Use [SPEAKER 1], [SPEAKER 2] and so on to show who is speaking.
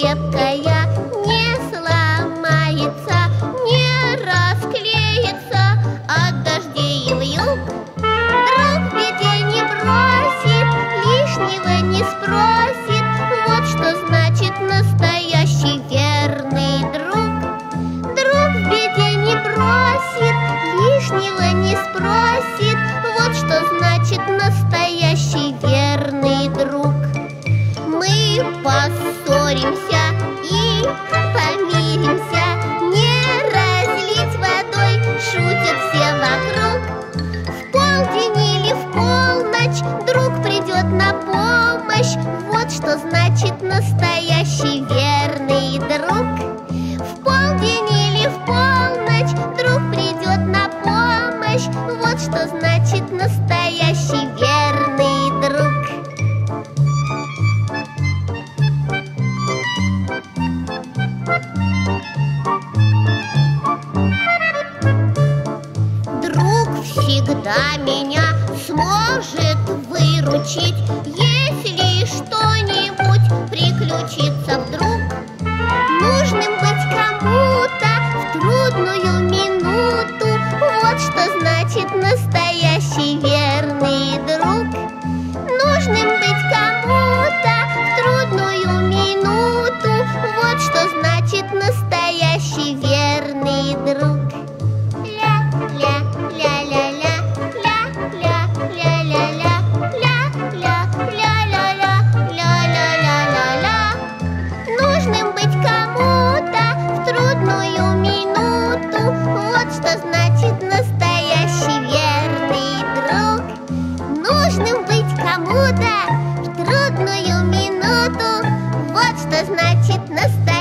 [SPEAKER 1] крепкая, не сломается, не расклеится а от дождей в юг. Друг беде не бросит, лишнего не спросит, вот что значит настоящий верный друг. Друг в беде не бросит, лишнего не спросит, вот что значит настоящий верный друг. Мы пасу поморимся и помиримся. Не разлить водой, шутят все вокруг. В полдень или в полночь друг придет на помощь. Вот что значит настоящий верный друг. В полдень или в полночь друг придет на помощь. Вот что значит настоящий верный всегда меня сможет выручить Если что-нибудь приключится вдруг? Нужным быть кому-то в трудную минуту Вот что значит настоящий значит настоящий